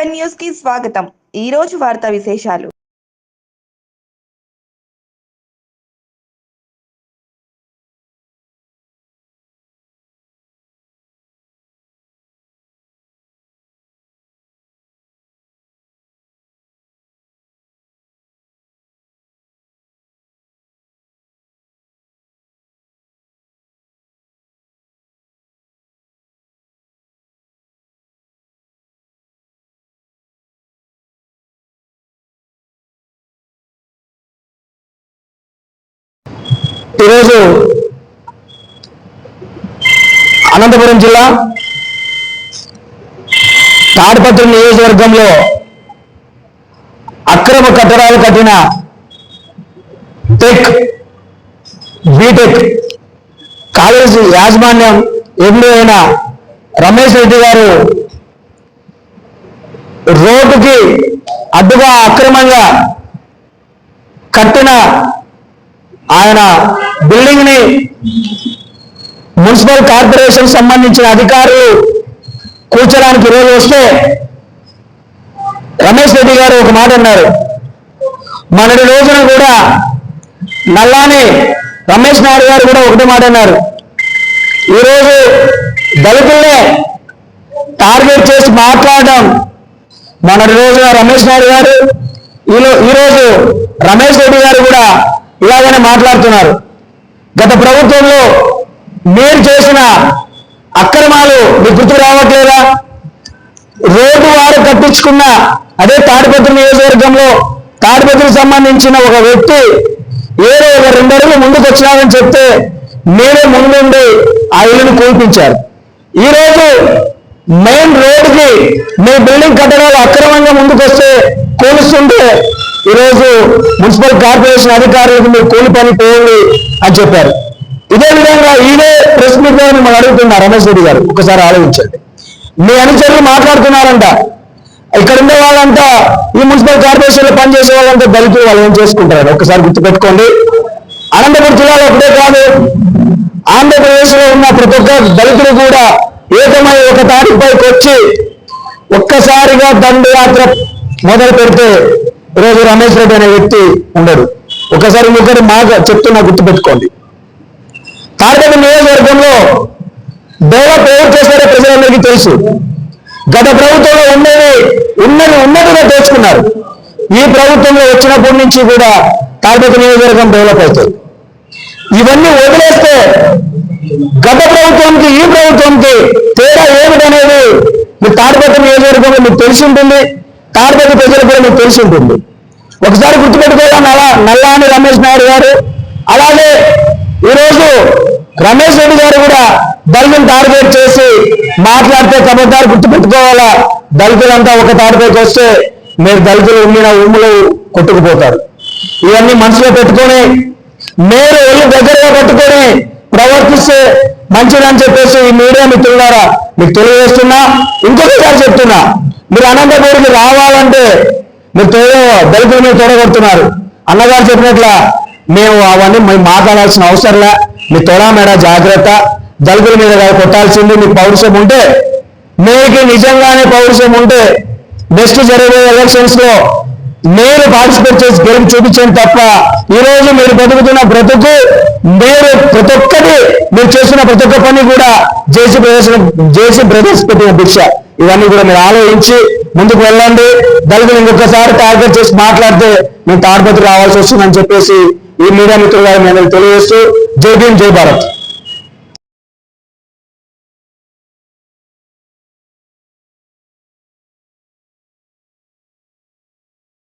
Seven న్యూస్కి స్వాగతం. ఈ రోజు వార్తా విశేషాలు. ఈరోజు అనంతపురం జిల్లా తాడిపత్రి నియోజకవర్గంలో అక్రమ కట్టడాలు కట్టిన టెక్ బీటెక్ కాలేజీ యాజమాన్యం ఎండి అయిన రమేష్ రెడ్డి గారు రోడ్డుకి అడ్డుగా అక్రమంగా కట్టిన ఆయన బిల్డింగ్ని మున్సిపల్ కార్పొరేషన్ సంబంధించిన అధికారులు కూర్చోడానికి రోజు వస్తే రమేష్ రెడ్డి గారు ఒక మాట అన్నారు. మొన్నటి రోజున కూడా నల్లాని రమేష్ నాయుడు గారు కూడా ఒకటే మాట అన్నారు. ఈరోజు దళితుల్నే టార్గెట్ చేసి మాట్లాడడం మొన్నటి రోజున రమేష్ నాయుడు గారు ఈరోజు రమేష్ రెడ్డి గారు కూడా ఇలాగనే మాట్లాడుతున్నారు. గత ప్రభుత్వంలో మీరు చేసిన అక్రమాలు మీ గుర్తు రావట్లేదా? రోడ్డు వారు కట్టించుకున్న అదే తాడిపత్రి నియోజకవర్గంలో తాడిపత్రికి సంబంధించిన ఒక వ్యక్తి ఏదో ఒక రెండు అడుగులు ముందుకు వచ్చినారని చెప్తే మీరే ముందుండి ఆ ఇల్లును కూల్పించారు. ఈరోజు మెయిన్ రోడ్డుకి మీ బిల్డింగ్ కట్టడాలు అక్రమంగా ముందుకు వస్తే కూలుస్తుంటే ఈరోజు మున్సిపల్ కార్పొరేషన్ అధికారులకు మీరు కూలి పని పోయండి అని చెప్పారు. ఇదే విధంగా ఈడే ప్రెస్ మీట్లో మిమ్మల్ని అడుగుతున్నారు రమేష్ రెడ్డి గారు. ఒకసారి ఆలోచించండి. మీ అనుచరులు మాట్లాడుతున్నారంట. ఇక్కడ ఉండే వాళ్ళంతా ఈ మున్సిపల్ కార్పొరేషన్లో పనిచేసే వాళ్ళంతా దళితులు వాళ్ళు ఏం చేసుకుంటారు ఒకసారి గుర్తుపెట్టుకోండి. అనంతపురం జిల్లాలో ఒకటే కాదు ఆంధ్రప్రదేశ్లో ఉన్న ప్రతి ఒక్క దళితులు కూడా ఏకమై ఒక తాటిపైకి వచ్చి ఒక్కసారిగా దండయాత్ర మొదలు పెడితే ఈరోజు రమేష్ రెడ్డి అనే వ్యక్తి ఉండడు. ఒకసారి ఇంకొకటి మాకు చెప్తున్నా గుర్తుపెట్టుకోండి. తాడిపల్లి నియోజకవర్గంలో డెవలప్ ఎవరు చేశారో ప్రజలందరికీ తెలుసు. గత ప్రభుత్వంలో ఉన్నది ఉన్నది ఉన్నదిగా తెచ్చుకున్నారు. ఈ ప్రభుత్వంలో వచ్చినప్పటి నుంచి కూడా తాడిపత్రి నియోజకవర్గం డెవలప్ అవుతుంది. ఇవన్నీ వదిలేస్తే గత ప్రభుత్వంకి ఈ ప్రభుత్వానికి తేడా ఏమిటనేది మీ తాడిపత్రి నియోజకవర్గంలో మీకు తెలిసి ఉంటుంది. తాడిపత్రి ప్రజలకు కూడా మీకు తెలిసి ఉంటుంది. ఒకసారి గుర్తుపెట్టుకోవాలి నల్ల నల్లాని రమేష్ నాయుడు గారు. అలాగే ఈరోజు రమేష్ రెడ్డి గారు కూడా దళితులు టార్గెట్ చేసి మాట్లాడితే కబద్దారు గుర్తుపెట్టుకోవాలా? దళితులంతా ఒక తాడిపైకి వస్తే మీరు దళితులు ఉండిన ఉమ్ములు కొట్టుకుపోతారు. ఇవన్నీ మనసులో పెట్టుకొని మీరు ఒళ్ళు దగ్గరగా పెట్టుకొని ప్రవర్తిస్తే మంచిదని చెప్పేసి ఈ మీడియా మిత్రులారా మీకు తెలియజేస్తున్నా ఇంకొకసారి చెప్తున్నా మీరు అనంతపూర్కి రావాలంటే మీరు తోడో దళితుల మీద తోడగొడుతున్నారు. అన్నగారు చెప్పినట్ల మేము అవన్నీ మేము మాట్లాడాల్సిన అవసరంలా మీ తొడా మేడ జాగ్రత్త. దళితుల మీద కొట్టాల్సింది మీకు పౌరుషం ఉంటే మీకు నిజంగానే పౌరుషం ఉంటే నెక్స్ట్ జరిగే ఎలక్షన్స్లో మీరు పార్టిసిపేట్ చేసి గెలుపు చూపించండి తప్ప ఈ రోజు మీరు బతుకుతున్న బ్రతుకు మీరు ప్రతి ఒక్కటి మీరు చేస్తున్న ప్రతి ఒక్క పని కూడా జేసీ ప్రదర్శన జేసీ బ్రదర్స్ పెట్టిన భిక్ష. ఇవన్నీ కూడా మీరు ఆలోచించి ముందుకు వెళ్ళండి. దళితులు ఇంకొకసారి టార్గెట్ చేసి మాట్లాడితే మేము తాడిపత్రి రావాల్సి వస్తుందని చెప్పేసి ఈ మీడియా మిత్రులు గారు నేను తెలియజేస్తూ జై భీం జై భారత్.